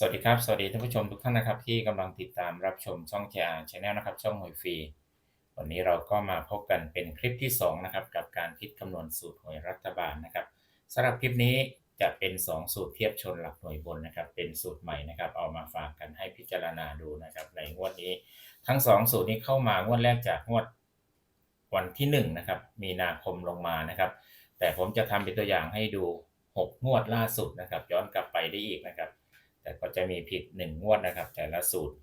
สวัสดีครับ สวัสดีท่านผู้ชมทุกท่านนะครับ ที่กำลังติดตามรับชมช่อง JR Channel นะครับ ช่องหวยฟรี วันนี้เราก็มาพบกันเป็นคลิปที่2นะครับกับการคิดคำนวณสูตรหวยรัฐบาลนะครับสำหรับคลิปนี้จะเป็น 2 สูตรเทียบชนหลักหน่วยบนนะครับ เป็นสูตรใหม่นะครับ เอามาฝากกันให้พิจารณาดูนะครับ ในงวดนี้ ทั้ง 2 สูตรนี้เข้ามางวดแรกจากงวดวันที่1นะครับมีนาคมลงมานะครับ แต่ผมจะทำเป็นตัวอย่างให้ดู 6 งวดล่าสุดนะครับ ย้อนกลับไปได้อีกนะครับ แต่ก็จะมีผิด1งวดนะครับ แต่ละสูตร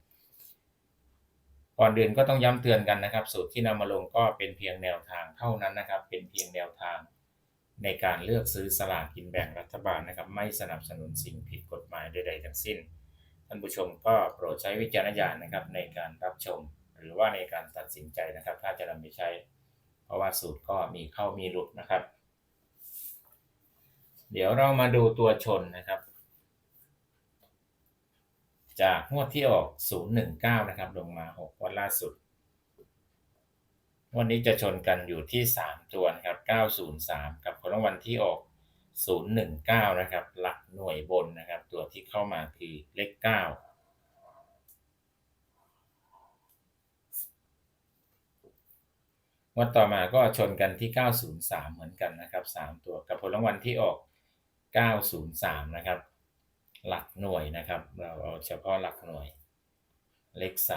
ก่อนอื่นก็ต้องย้ำเตือนกันนะครับ สูตรที่นำมาลงก็เป็นเพียงแนวทางเท่านั้นนะครับ เป็นเพียงแนวทางในการเลือกซื้อสลากกินแบ่งรัฐบาลนะครับ ไม่สนับสนุนสิ่งผิดกฎหมายใดๆทั้งสิ้น ท่านผู้ชมก็โปรดใช้วิจารณญาณนะครับ ในการรับชม หรือว่าในการตัดสินใจนะครับ ถ้าจะนำไปใช้ เพราะว่าสูตรก็มีเข้ามีหลุดนะครับ เดี๋ยวเรามาดูตัวชนนะครับ จากงวดที่ออก 019 นะครับ ลงมา 6 วันล่าสุด วันนี้จะชนกันอยู่ที่ 3 ตัวนะครับ 903 กับผลรางวัลที่ออก 019 นะครับ หลักหน่วยบนนะครับ ตัวที่เข้ามาคือเลข9วันต่อมาก็ชนกันที่ 903 เหมือนกันนะครับ 3 ตัวกับผลรางวัลที่ออก 903 นะครับ หลักหน่วยนะครับ เราเอาเฉพาะหลักหน่วย เลข3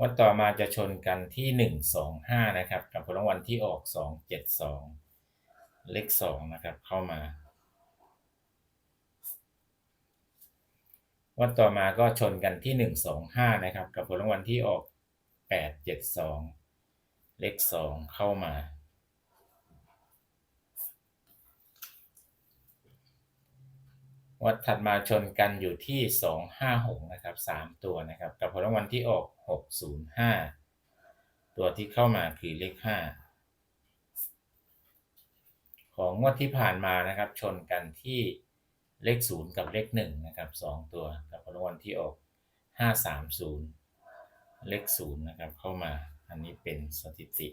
วันต่อมาจะชนกันที่ 125 นะครับ กับผลรางวัลที่ออก 272 เลข 2 นะครับ เข้ามาวันต่อมาก็ชนกันที่ 125 นะครับ กับผลรางวัลที่ออก 872 เลข 2 เข้ามา วัดถัดมาชนกันอยู่ที่ 256 นะครับ 3 ตัวนะครับ กับผลรางวัลที่ออก 605 ตัวที่เข้ามาคือเลข 5 ของงวดที่ผ่านมานะครับ ชนกันที่เลข 0 กับเลข 1 นะครับ 2 ตัว กับผลรางวัลที่ออก 530 เลข 0 นะครับ เข้ามา อันนี้เป็นสถิติ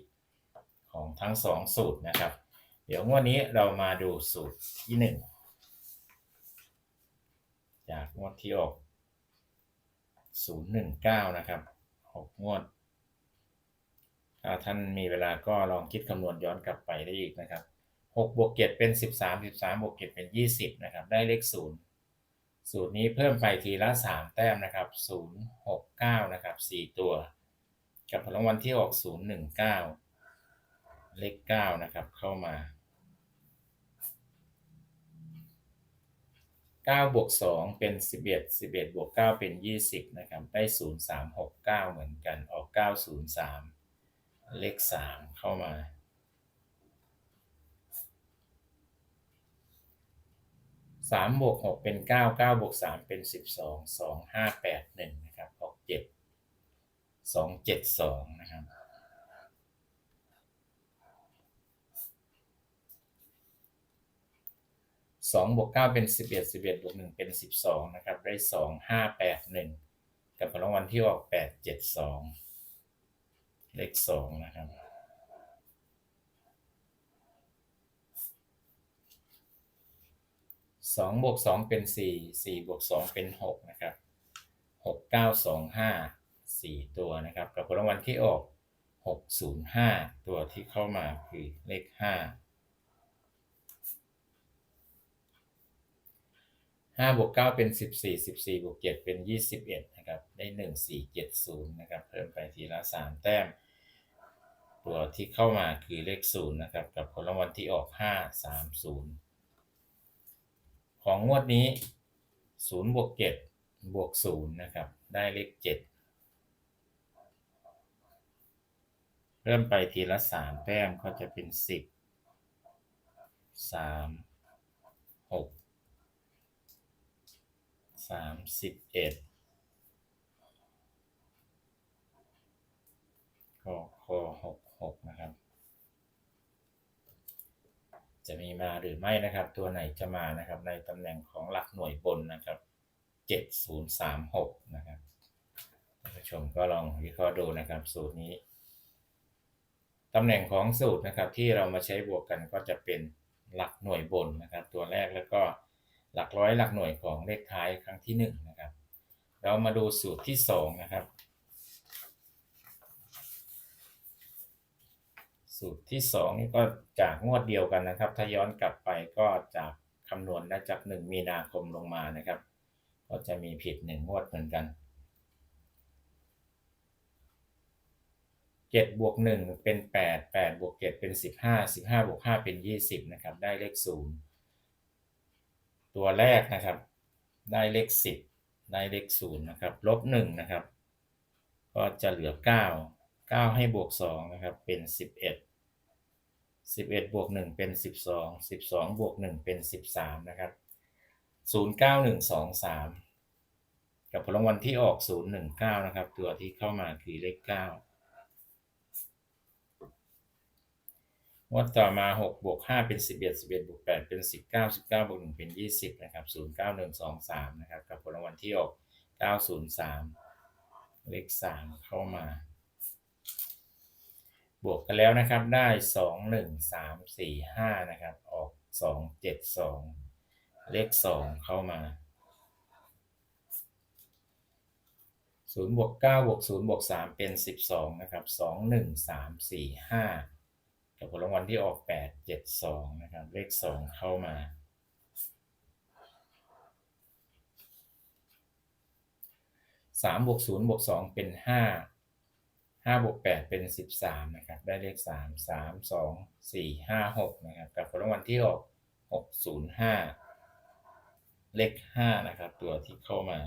ของทั้ง 2 สูตรนะครับ เดี๋ยวงวดนี้เรามาดูสูตรที่ 1 จากงวดที่ออก 019 นะครับ 6 งวด ถ้าท่านมีเวลาก็ลองคิดคำนวณย้อนกลับไปได้อีกนะครับ6บวก7เป็น 13 13บวก7เป็น 20 นะครับ ได้เลข 0 สูตรนี้เพิ่มไปทีละ 3 แต้มนะครับ 0 6 9 นะครับ 4 ตัว กับผลรางวัลที่ออก 019 เลข 9 นะครับ เข้ามา 9บวก2เป็น 11 11บวก9เป็น 20 นะครับ ได้ 0 3 6 9 เหมือนกัน ออก 903 เลข 3 เข้ามา 3บวก6เป็น 9 9บวก3เป็น 12 2 5 8 1 นะครับ ออก 7 2 7 2 นะครับ สองบวกเก้าเป็นสิบเอ็ดสิบเอ็ดบวกหนึ่งเป็นสิบสองนะครับ ได้สองห้าแปดหนึ่งกับผลรางวัลที่ออกแปดเจ็ดสองเลขสองนะครับสองบวกสองเป็นสี่สี่บวกสองเป็นหกนะครับหกเก้าสองห้าสี่ตัวนะครับกับผลรางวัลที่ออกหกศูนย์ห้าตัวที่เข้ามาคือเลขห้า ห้าบวกเก้าเป็นสิบสี่สิบสี่บวกเจ็ดเป็นยี่สิบเอ็ดนะครับ ได้หนึ่งสี่เจ็ดศูนย์นะครับ เพิ่มไปทีละสามแต้ม ตัวที่เข้ามาคือเลขศูนย์นะครับ กับผลรางวัลที่ออกห้าสามศูนย์ของงวดนี้ศูนย์บวกเจ็ดบวกศูนย์นะครับ ได้เลขเจ็ดเพิ่มไปทีละสามแต้มก็จะเป็นสิบสามหก สามสิบเอ็ดก็คอหกหกนะครับ จะมีมาหรือไม่นะครับ ตัวไหนจะมานะครับ ในตำแหน่งของหลักหน่วยบนนะครับเจ็ดศูนย์สามหกนะครับท่านผู้ชมก็ลองวิเคราะห์ดูนะครับ สูตรนี้ตำแหน่งของสูตรนะครับที่เรามาใช้บวกกันก็จะเป็นหลักหน่วยบนนะครับ ตัวแรกแล้วก็ หลักร้อยหลักหน่วยของเลขท้ายครั้งที่หนึ่งนะครับ เรามาดูสูตรที่สองนะครับ สูตรที่สองนี่ก็จากงวดเดียวกันนะครับ ถ้าย้อนกลับไปก็จากคำนวณได้จากหนึ่งมีนาคมลงมานะครับ ก็จะมีผิดหนึ่งงวดเหมือนกันเจ็ดบวกหนึ่งเป็นแปดแปดบวกเจ็ดเป็นสิบห้าสิบห้าบวกห้าเป็นยี่สิบนะครับ ได้เลขศูนย์ ตัวแรกนะครับ ได้เลข 10 ได้เลข0นะครับลบ1นะครับ ก็จะเหลือ 9 9 ให้บวก2นะครับเป็น 11 11บวก1เป็น 12 12บวก1เป็น 13นะครับ09123 กับผลรางวัลที่ออก 019 นะครับ ตัวที่เข้ามาคือเลข 9 งวดต่อมา6บวก5เป็น 11 11บวก8เป็น 19 19บวก1เป็น 20นะครับ09123นะครับกับผลรางวัลที่ออก903 เลข 3 เข้ามา บวกกันแล้วนะครับได้ 2 1 3 4 5นะครับออก 272 เลข 2 เข้ามา0บวก9บวก0บวก3เป็น 12นะครับ2 1 3 4 5 ผลรางวัลที่ออกแปดเจ็ดสองนะครับ เลขสองเข้ามา สามบวกศูนย์บวกสองเป็นห้าห้าบวกแปดเป็นสิบสามนะครับ ได้เลขสามสามสองสี่ห้าหกนะครับ กับผลรางวัลที่ออกหกศูนย์ห้าเลขห้านะครับ ตัวที่เข้ามา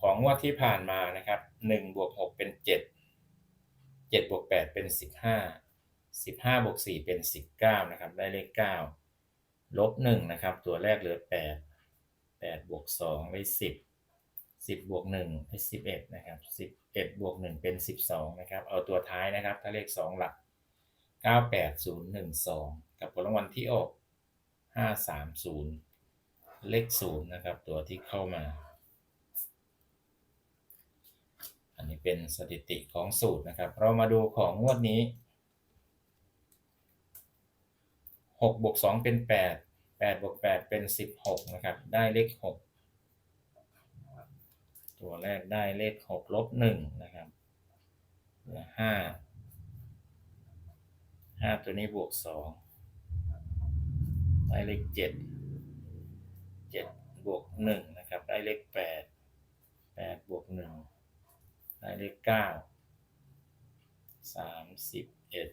ของงวดที่ผ่านมานะครับหนึ่งบวกหกเป็นเจ็ด เจ็ดบวกแปดเป็นสิบห้าสิบห้าบวกสี่เป็นสิบเก้านะครับได้เลขเก้าลบหนึ่งนะครับตัวแรกเหลือแปดแปดบวกสองได้สิบสิบบวกหนึ่งได้สิบเอ็ดนะครับสิบเอ็ดบวกหนึ่งเป็นสิบสองนะครับเอาตัวท้ายนะครับถ้าเลขสองหลักเก้าแปดศูนย์หนึ่งสองกับผลรางวัลที่ออกห้าสามศูนย์เลขศูนย์นะครับตัวที่เข้ามา อันนี้ เป็นสถิติของสูตรนะครับ เรามาดูของงวดนี้หกบวกสองเป็นแปดแปดบวกแปดเป็นสิบหกนะครับ ได้เลขหกตัวแรกได้เลขหกลบหนึ่งนะครับเหลือห้าห้าตัวนี้บวกสองได้เลขเจ็ดเจ็ดบวกหนึ่งนะครับ ได้เลขแปดแปดบวกหนึ่ง ได้เลขเก้าสามสิบเอ็ด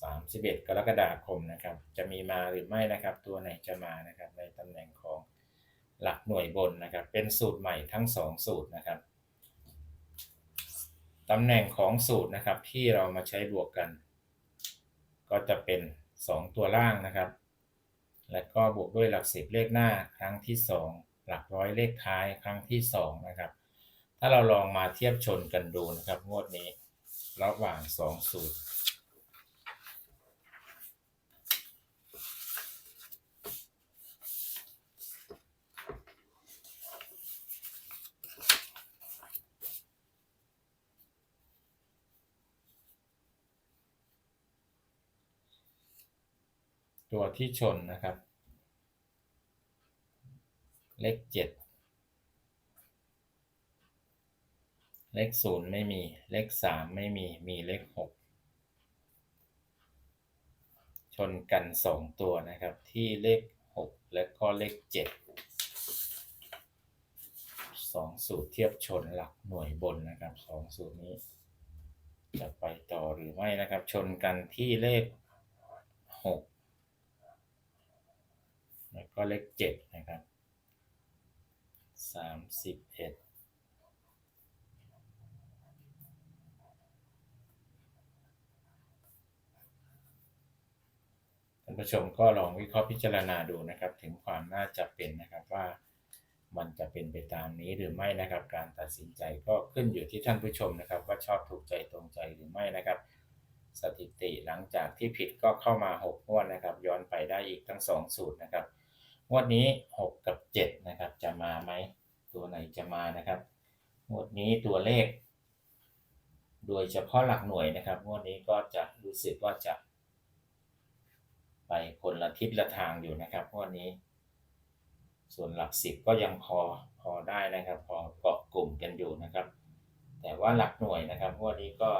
สามสิบเอ็ดกรกฎาคมนะครับ จะมีมาหรือไม่นะครับ ตัวไหนจะมานะครับ ในตำแหน่งของหลักหน่วยบนนะครับ เป็นสูตรใหม่ทั้งสองสูตรนะครับตำแหน่งของสูตรนะครับที่เรามาใช้บวกกัน ก็จะเป็น 2 ตัวล่างนะครับ และก็บวกด้วยหลักสิบเลขหน้าครั้งที่ 2 หลักร้อยเลขท้ายครั้งที่ 2 นะครับ ถ้าเราลองมาเทียบชนกันดูนะครับงวดนี้ ระหว่าง 2 สูตร ตัวที่ชนนะครับ เลขเจ็ดเลขศูนย์ไม่มี เลขสามไม่มี มีเลขหกชนกันสองตัวนะครับ ที่เลขหกและก็เลขเจ็ดสองสูตรเทียบชนหลักหน่วยบนนะครับสองสูตรนี้ จะไปต่อหรือไม่นะครับ ชนกันที่เลขหก แล้วก็เลขเจ็ดนะครับสามสิบเอ็ดท่านผู้ชมก็ลองวิเคราะห์พิจารณาดูนะครับ ถึงความน่าจะเป็นนะครับว่ามันจะเป็นไปตามนี้หรือไม่นะครับ การตัดสินใจก็ขึ้นอยู่ที่ท่านผู้ชมนะครับ ว่าชอบถูกใจตรงใจหรือไม่นะครับ สถิติหลังจากที่ผิดก็เข้ามา6งวดนะครับ ย้อนไปได้อีกทั้ง 2 สูตรนะครับ งวดนี้ 6 กับ 7 นะครับ จะมาไหมตัวไหนจะมานะครับ งวดนี้ตัวเลข โดยเฉพาะหลักหน่วยนะครับ งวดนี้ก็จะรู้สึกว่าจะ ไปคนละทิศละทางอยู่นะครับงวดนี้ ส่วนหลักสิบก็ยังพอพอได้นะครับ พอเกาะกลุ่มกันอยู่นะครับ แต่ว่าหลักหน่วยนะครับงวดนี้ก็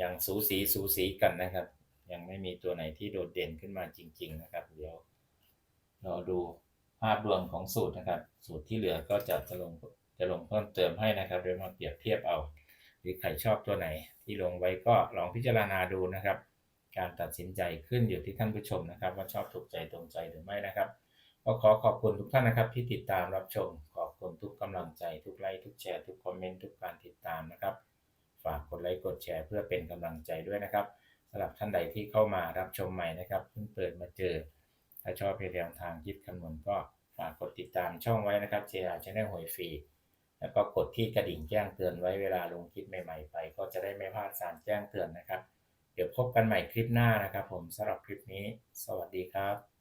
ยังสูสีสูสีกันนะครับ ยังไม่มีตัวไหนที่โดดเด่นขึ้นมาจริง ๆ นะครับ เดี๋ยวเราดูภาพรวมของสูตรนะครับ สูตรที่เหลือก็จะจะลงจะลงเพิ่มเติมให้นะครับเดี๋ยวมาเปรียบเทียบเอา หรือใครชอบตัวไหนที่ลงไว้ก็ลองพิจารณาดูนะครับ การตัดสินใจขึ้นอยู่ที่ท่านผู้ชมนะครับ ว่าชอบถูกใจตรงใจหรือไม่นะครับก็ขอขอบคุณทุกท่านนะครับ ที่ติดตามรับชม ขอบคุณทุกกำลังใจ ทุกไลค์ทุกแชร์ทุกคอมเมนต์ทุกการติดตามนะครับ ฝากกดไลค์กดแชร์เพื่อเป็นกำลังใจด้วยนะครับ สำหรับท่านใดที่เข้ามารับชมใหม่นะครับเพิ่งเปิดมาเจอ ถ้าชอบเพจแนวทางคิดคำนวณก็ฝากกดติดตามช่องไว้นะครับ JR Channel หวยฟรีแล้วก็กดที่กระดิ่งแจ้งเตือนไว้เวลาลงคลิปใหม่ๆไป ก็จะได้ไม่พลาดสารแจ้งเตือนนะครับ เดี๋ยวพบกันใหม่คลิปหน้านะครับ ผมสำหรับคลิปนี้ สวัสดีครับ